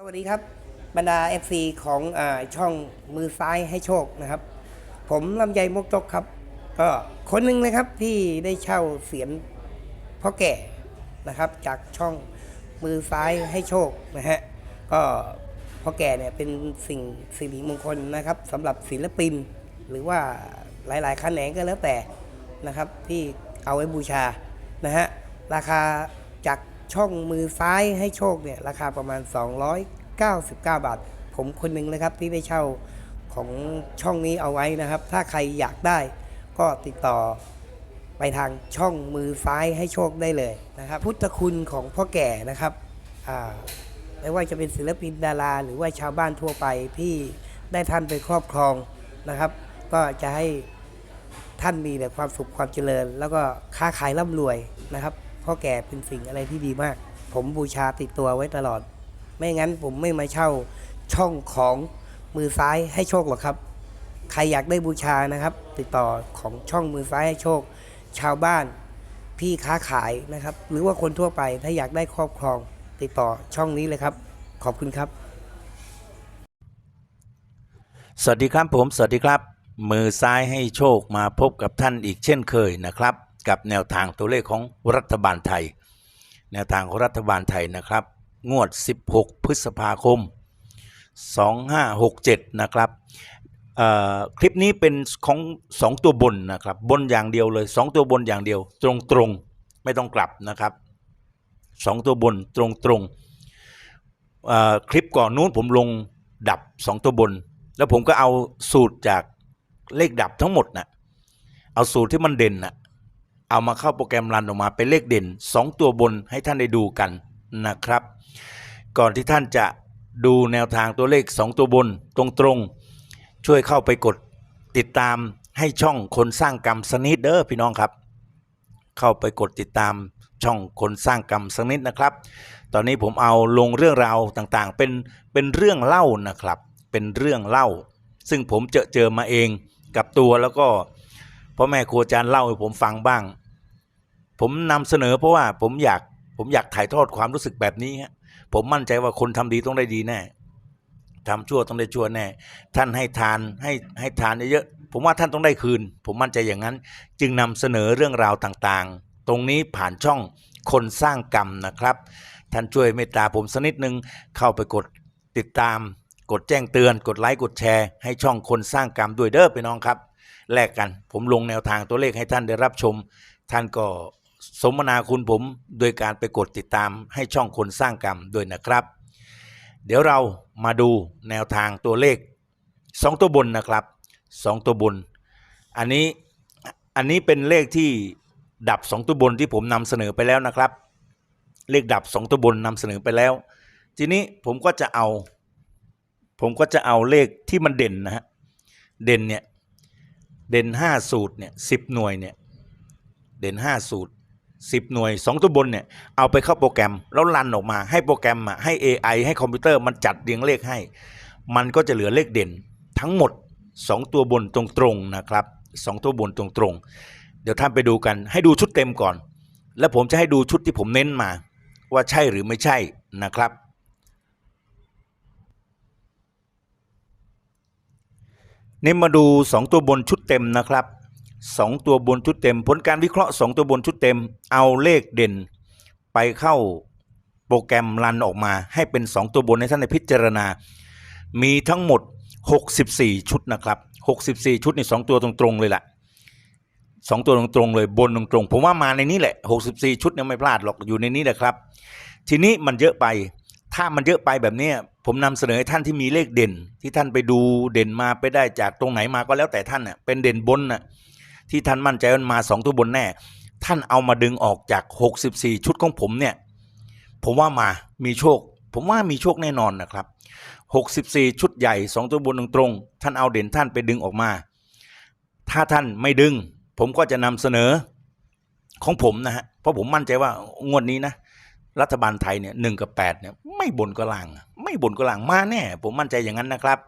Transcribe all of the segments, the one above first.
สวัสดีครับบรรดา FC ของอช่องมือซ้ายให้โชคนะครับ ผมลำไยมกจกครับ ก็คนหนึ่งนะครับที่ได้เช่าเสียงพ่อแก่นะครับ จากช่องมือซ้ายให้โชคนะฮะก็พ่อแก่เนี่ยเป็นสิ่งสิริมงคลนะครับสำหรับศิลปิน หรือว่าหลายๆแขนงก็แล้วแต่นะครับ ที่เอาไว้บูชานะฮะราคาจาก ช่องมือซ้ายให้โชคเนี่ยราคาประมาณ 299 บาท ผมคนหนึ่งนะครับที่ได้เช่าของช่องนี้เอาไว้นะครับ ถ้าใครอยากได้ก็ติดต่อไปทางช่องมือซ้ายให้โชคได้เลยนะครับ พุทธคุณของพ่อแก่นะครับไม่ว่าจะเป็นศิลปินดารา หรือว่าชาวบ้านทั่วไปที่ได้ท่านไปครอบครองนะครับ ก็จะให้ท่านมีแต่ความสุขความเจริญ แล้วก็ค้าขายร่ำรวยนะครับ พ่อแก่เป็นสิ่งอะไรที่ดีมาก ผมบูชาติดตัวไว้ตลอด ไม่งั้นผมไม่มาเช่าช่องของมือซ้ายให้โชคหรอกครับ ใครอยากได้บูชานะครับ ติดต่อของช่องมือซ้ายให้โชค ชาวบ้าน พี่ค้าขายนะครับ หรือว่าคนทั่วไปถ้าอยากได้ครอบครอง ติดต่อช่องนี้เลยครับ ขอบคุณครับสวัสดีครับผม สวัสดีครับ มือซ้ายให้โชคมาพบกับท่านอีกเช่นเคยนะครับ กับแนวทางตัวเลขของรัฐบาลไทย แนวทางของรัฐบาลไทยนะครับ งวด 16 พฤษภาคม 2567 นะครับคลิปนี้เป็นของ2ตัวบนนะครับ บนอย่างเดียวเลย2ตัวบนอย่างเดียว ตรงตรงไม่ต้องกลับนะครับ2ตัวบนตรงตรงคลิปก่อนนู้นผมลงดับ2ตัวบน แล้วผมก็เอาสูตรจากเลขดับทั้งหมดนะเอาสูตรที่มันเด่นนะ เอามาเข้าโปรแกรมรันออกมาเป็นเลขเด่น 2 ตัวบนให้ท่านได้ดูกันนะครับ ก่อนที่ท่านจะดูแนวทางตัวเลข 2 ตัวบนตรงๆ ช่วยเข้าไปกดติดตามให้ช่องคนสร้างกรรมสนิดเด้อพี่น้องครับ เข้าไปกดติดตามช่องคนสร้างกรรมสักนิดนะครับ ตอนนี้ผมเอาลงเรื่องราวต่างๆ เป็นเป็นเรื่องเล่านะครับ เป็นเรื่องเล่า ซึ่งผมเจอเจอมาเองกับตัวแล้วก็ พ่อแม่ครูอาจารย์เล่าให้ผมฟังบ้าง ผมนำเสนอเพราะว่าผมอยากผมอยากถ่ายทอดความรู้สึกแบบนี้ฮะผมมั่นใจว่าคนทำดีต้องได้ดีแน่ทำชั่วต้องได้ชั่วแน่ ท่านให้ทานให้ให้ทานเยอะๆผมว่าท่านต้องได้คืน ผมมั่นใจอย่างนั้น จึงนำเสนอเรื่องราวต่างๆ ตรงนี้ผ่านช่องคนสร้างกรรมนะครับ ท่านช่วยเมตตาผมสักนิดนึงเข้าไปกดติดตาม กดแจ้งเตือน กดไลค์กดแชร์ ให้ช่องคนสร้างกรรมด้วยเด้อพี่น้องครับ แลกกัน ผมลงแนวทางตัวเลขให้ท่านได้รับชม ท่านก็สมนาคุณผมโดยการไปกดติดตามให้ช่องคนสร้างกรรมด้วยนะครับ เดี๋ยวเรามาดูแนวทางตัวเลข 2 ตัวบนนะครับ 2 ตัวบน อันนี้อันนี้เป็นเลขที่ดับ 2 ตัวบนที่ผมนำเสนอไปแล้วนะครับ เลขดับ 2 ตัวบนนำเสนอไปแล้ว ทีนี้ผมก็จะเอา ผมก็จะเอาเลขที่มันเด่นนะฮะเด่นเนี่ย เด่น5สูตรเนี่ยสิหน่วยเนี่ยเด่น5สูตร10หน่วย2ตัวบนเนี่ยเอาไปเข้าโปรแกรมแล้วรันออกมาให้โปรแกรมอะให้ AI ให้คอมพิวเตอร์มันจัดเรียงเลขให้ มันก็จะเหลือเลขเด่นทั้งหมด 2 ตัวบนตรงๆนะครับ 2 ตัวบนตรงๆ เดี๋ยวท่านไปดูกันให้ดูชุดเต็มก่อน แล้วผมจะให้ดูชุดที่ผมเน้นมา ว่าใช่หรือไม่ใช่นะครับ นี่มาดู 2 ตัวบนชุดเต็มนะครับ 2 ตัวบนชุดเต็ม ผลการวิเคราะห์ 2 ตัวบนชุดเต็ม เอาเลขเด่น ไปเข้าโปรแกรมรันออกมา ให้เป็น 2 ตัวบนให้ท่านได้พิจารณา มีทั้งหมด 64 ชุดนะครับ 64 ชุดนี่2ตัวตรงๆเลยล่ะ2ตัวตรงๆเลยบนตรงๆ ผมว่ามาในนี้แหละ 64 ชุดเนี่ยไม่พลาดหรอกอยู่ในนี้แหละครับ ทีนี้มันเยอะไป ถ้ามันเยอะไปแบบนี้ผมนำเสนอให้ท่านที่มีเลขเด่น ที่ท่านไปดูเด่นมาไปได้จากตรงไหนมาก็แล้วแต่ท่านน่ะเป็นเด่นบนน่ะที่ท่านมั่นใจว่ามันมาสองตัวบนแน่ ท่านเอามาดึงออกจาก 64 ชุดของผมเนี่ย ผมว่ามามีโชค ผมว่ามีโชคแน่นอนนะครับ 64 ชุดใหญ่ 2 ตัวบนตรงๆท่านเอาเด่นท่านไปดึงออกมา ถ้าท่านไม่ดึง ผมก็จะนำเสนอของผมนะฮะเพราะผมมั่นใจว่างวดนี้นะ รัฐบาลไทยเนี่ยหนึ่งกับแปดเนี่ยไม่บนก็ล่าง ไม่บนก็ล่างมาแน่ ผมมั่นใจอย่างนั้นนะครับ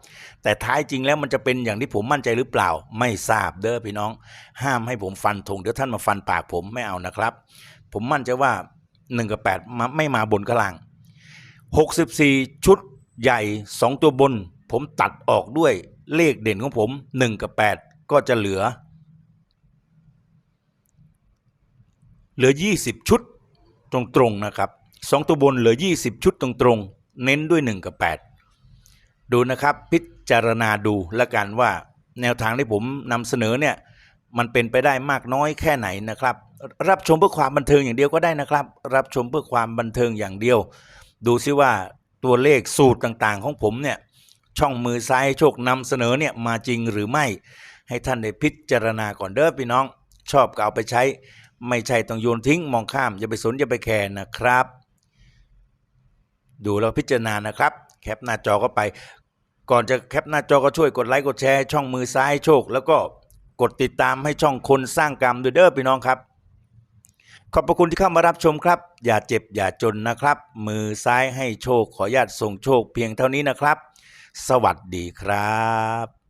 แต่ท้ายจริงแล้วมันจะเป็นอย่างที่ผมมั่นใจหรือเปล่า ไม่ทราบเด้อพี่น้อง ห้ามให้ผมฟันธงเดี๋ยวท่านมาฟันปากผมไม่เอานะครับ ผมมั่นใจว่าหนึ่งกับแปดมาไม่มาบนก็ล่างหกสิบสี่ชุดใหญ่ 2 ตัวบน ผมตัดออกด้วยเลขเด่นของผม 1 กับ 8 ก็จะเหลือ เหลือ 20 ชุด ตรงๆนะครับ2ตัวบนเหลือ 20 ชุดตรงๆ เน้นด้วย 1 กับ 8 ดูนะครับพิจารณาดูละกันว่าแนวทางที่ผมนำเสนอเนี่ยมันเป็นไปได้มากน้อยแค่ไหนนะครับ รับชมเพื่อความบันเทิงอย่างเดียวก็ได้นะครับ รับชมเพื่อความบันเทิงอย่างเดียว ดูซิว่าตัวเลขสูตรต่างๆ ของผมเนี่ยช่องมือซ้ายโชคนำเสนอเนี่ยมาจริงหรือไม่ให้ท่านได้พิจารณาก่อนเด้อพี่น้อง ชอบก็เอาไปใช้ ไม่ใช่ต้องโยนทิ้งมองข้าม อย่าไปสนอย่าไปแคร์นะครับ ดูแล้วพิจารณานะครับ แคปหน้าจอก็ไป ก่อนจะแคปหน้าจอก็ช่วยกดไลค์กดแชร์ช่องมือซ้ายโชค แล้วก็กดติดตามให้ช่องคนสร้างกรรมด้วยเด้อพี่น้องครับ ขอบพระคุณที่เข้ามารับชมครับ อย่าเจ็บอย่าจนนะครับ มือซ้ายให้โชคขออนุญาตส่งโชคเพียงเท่านี้นะครับ สวัสดีครับ